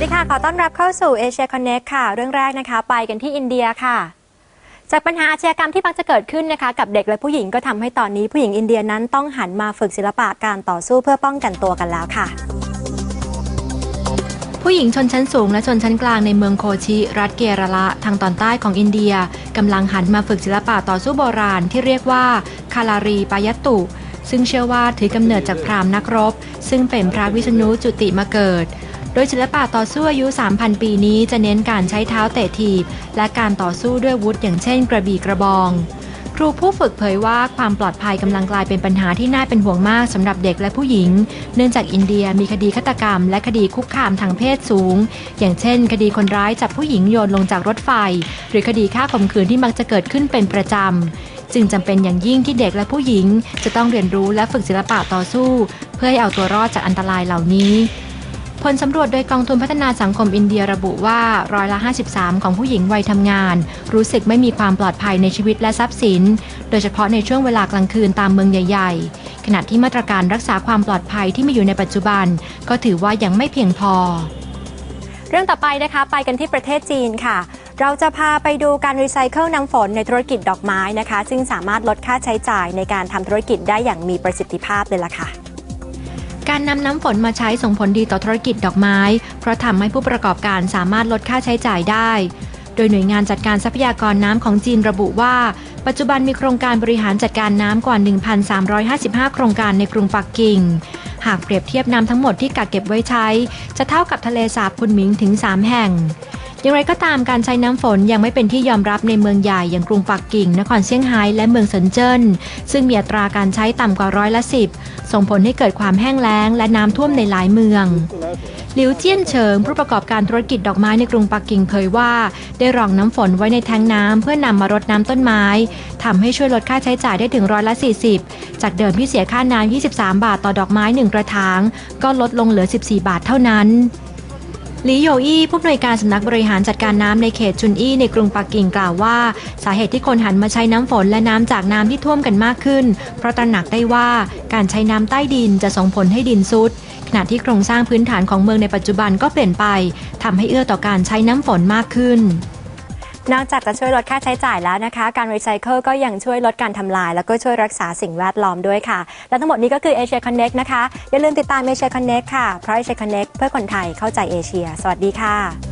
สดีค่ะ ขอต้อนรับเข้าสู่เอเชียคอนเน็ค่ะ เรื่องแรกนะคะ ไปกันที่อินเดียค่ะ จากปัญหาอาชญากรรมที่มักจะเกิดขึ้นนะคะ กับเด็กและผู้หญิงก็ทำให้ตอนนี้ผู้หญิงอินเดียนั้นต้องหันมาฝึกศิลปะการต่อสู้เพื่อป้องกันตัวกันแล้วค่ะ ผู้หญิงชนชั้นสูงและชนชั้นกลางในเมืองโคชิ รัฐเกราละทางตอนใต้ของอินเดียกำลังหันมาฝึกศิลปะต่อสู้โบราณที่เรียกว่าคาลารีปายตุซึ่งเชื่อว่าถือกำเนิดจากพราหมณ์นักรบ ซึ่งเป็นพระวิษณุจุติมาเกิด โดยศิลปะต่อสู้อายุ 3,000 ปีนี้จะเน้นการใช้เท้าเตะถีบ และการต่อสู้ด้วยวุธอย่างเช่นกระบี่กระบอง ครูผู้ฝึกเผยว่าความปลอดภัยกำลังกลายเป็นปัญหาที่น่าเป็นห่วงมากสำหรับเด็กและผู้หญิง เนื่องจากอินเดียมีคดีฆาตกรรม และคดีคุกคามทางเพศสูง อย่างเช่น คดีคนร้ายจับผู้หญิงโยนลงจากรถไฟ หรือคดีฆ่าข่มขืนที่มักจะเกิดขึ้นเป็นประจำจึงจำเป็นอย่างยิ่งที่เด็กและผู้หญิง จะต้องเรียนรู้และฝึกศิลปะต่อสู้ เพื่อให้เอาตัวรอดจากอันตรายเหล่านี้ ผลสำรวจโดยกองทุนพัฒนาสังคมอินเดียระบุว่าร้อยละ 53 ของผู้หญิงวัยทำงาน รู้สึกไม่มีความปลอดภัยในชีวิตและทรัพย์สิน โดยเฉพาะในช่วงเวลากลางคืนตามเมืองใหญ่ ๆ ขณะที่มาตรการรักษาความปลอดภัยที่มีอยู่ในปัจจุบัน ก็ถือว่ายังไม่เพียงพอ เรื่องต่อไปนะคะไปกันที่ประเทศจีนค่ะเราจะพาไปดูการรีไซเคิลน้ำฝนในธุรกิจดอกไม้นะคะ ซึ่งสามารถลดค่าใช้จ่ายในการทำธุรกิจได้อย่างมีประสิทธิภาพเลยล่ะค่ะ การนำน้ำฝนมาใช้ส่งผลดีต่อธุรกิจดอกไม้ เพราะทำให้ผู้ประกอบการสามารถลดค่าใช้จ่ายได้ โดยหน่วยงานจัดการทรัพยากรน้ำของจีนระบุว่า ปัจจุบันมีโครงการบริหารจัดการน้ำกว่า 1,355 โครงการในกรุงปักกิ่ง หากเปรียบเทียบน้ำทั้งหมดที่กักเก็บไว้ใช้ จะเท่ากับทะเลสาบคุณหมิงถึง 3 แห่ง อย่างไรก็ตามการใช้น้ำฝนยังไม่เป็นที่ยอมรับในเมืองใหญ่อย่างกรุงปักกิ่ง นครเซี่ยงไฮ้และเมืองเซินเจิ้น ซึ่งมีอัตราการใช้ต่ำกว่าร้อยละสิบส่งผลให้เกิดความแห้งแล้งและน้ำท่วมในหลายเมืองหลิวเจี้ยนเฉิงผู้ประกอบการธุรกิจดอกไม้ในกรุงปักกิ่งเผยว่า ได้รองน้ำฝนไว้ในแทงน้ำเพื่อนำมารดน้ำต้นไม้ทำให้ช่วยลดค่าใช้จ่ายได้ถึงร้อยละ 40 จากเดิมที่เสียค่าน้ำ23 บาทต่อดอกไม้หนึ่งกระถาง ก็ลดลงเหลือ 14 บาทเท่านั้น หลีโยอี้ผู้อำนวยการสำนักบริหารจัดการน้ำในเขตชุนอี้ในกรุงปักกิ่งกล่าวว่า สาเหตุที่คนหันมาใช้น้ำฝนและน้ำจากน้ำที่ท่วมกันมากขึ้น เพราะตระหนักได้ว่าการใช้น้ำใต้ดินจะส่งผลให้ดินซุดขณะที่โครงสร้างพื้นฐานของเมืองในปัจจุบันก็เปลี่ยนไปทำให้เอื้อต่อการใช้น้ำฝนมากขึ้น นอกจากจะช่วยลดค่าใช้จ่ายแล้วนะคะ การรีไซเคิลก็ยังช่วยลดการทำลาย แล้วก็ช่วยรักษาสิ่งแวดล้อมด้วยค่ะ และทั้งหมดนี้ก็คือ Asia Connect นะคะ อย่าลืมติดตาม Asia Connect ค่ะ เพราะ Asia Connect เพื่อคนไทยเข้าใจเอเชีย สวัสดีค่ะ